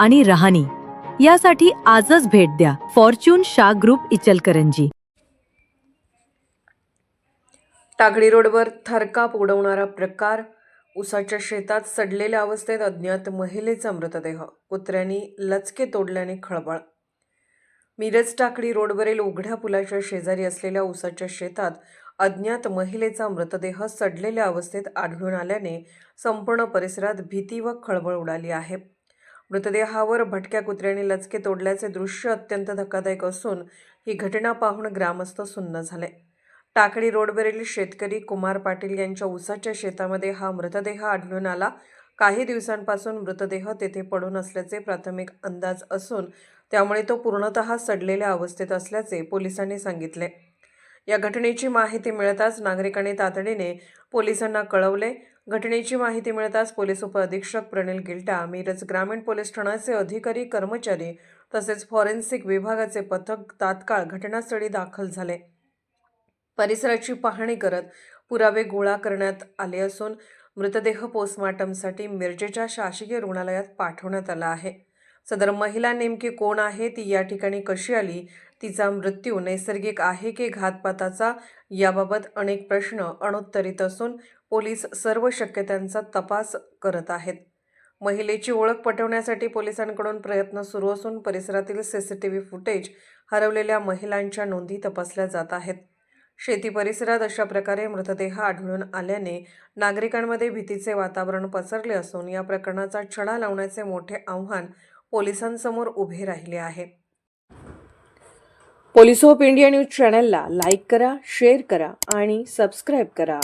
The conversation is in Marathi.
आणि रहाणी. यासाठी आजच भेट द्या. फॉर्च्यून शा ग्रुप इचलकरंजी. टाकळी रोडवर थरकाप उडवणारा प्रकार उसाच्या शेतात सडलेल्या अवस्थेत अज्ञात महिलेचा मृतदेह. कुत्र्यांनी लचके तोडल्याने खळबळ. मिरज टाकळी रोडवरील उघड्या पुलाच्या शेजारी असलेल्या उसाच्या शेतात अज्ञात महिलेचा मृतदेह सडलेल्या अवस्थेत आढळून आल्याने संपूर्ण परिसरात भीती व खळबळ उडाली आहे. मृतदेहावर भटक्या कुत्र्याने लचके तोडल्याचे दृश्य अत्यंत धक्कादायक असून ही घटना पाहून ग्रामस्थ सुन्न झाले. टाकळी रोडवरील शेतकरी कुमार पाटील यांच्या उसाच्या शेतामध्ये हा मृतदेह आढळून आला. काही दिवसांपासून मृतदेह तेथे पडून असल्याचे प्राथमिक अंदाज असून त्यामुळे तो पूर्णतः सडलेल्या अवस्थेत असल्याचे पोलिसांनी सांगितले. या घटनेची माहिती मिळताच नागरिकांनी तातडीने पोलिसांना कळवले. घटनेची माहिती मिळताच पोलीस उपअधीक्षक प्रणिल गिल्टा मिरज ग्रामीण पोलीस ठाण्याचे अधिकारी कर्मचारी तसेच फॉरेन्सिक विभागाचे पथक तात्काळ घटनास्थळी दाखल झाले. परिसराची पाहणी करत पुरावे गोळा करण्यात आले असून मृतदेह पोस्टमॉर्टमसाठी मिरजेच्या शासकीय रुग्णालयात पाठवण्यात आला आहे. सदर महिला नेमकी कोण आहे? ती या ठिकाणी कशी आली? तिचा मृत्यू नैसर्गिक आहे की घातपाताचा? याबाबत अनेक प्रश्न अणुत्तरित असून पोलीस सर्व शक्यतांचा तपास करत आहेत. महिलेची ओळख पटवण्यासाठी पोलिसांकडून प्रयत्न सुरू असून परिसरातील सीसीटीव्ही फुटेज हरवलेल्या महिलांच्या नोंदी तपासल्या जात आहेत. शेती परिसरात अशा प्रकारे मृतदेह आढळून आल्याने नागरिकांमध्ये भीतीचे वातावरण पसरले असून या प्रकरणाचा छडा लावण्याचे मोठे आव्हान पोलिसांसमोर उभे राहिले आहे पोलीस ऑफ इंडिया न्यूज चॅनलला लाईक करा शेअर करा आणि सबस्क्राईब करा.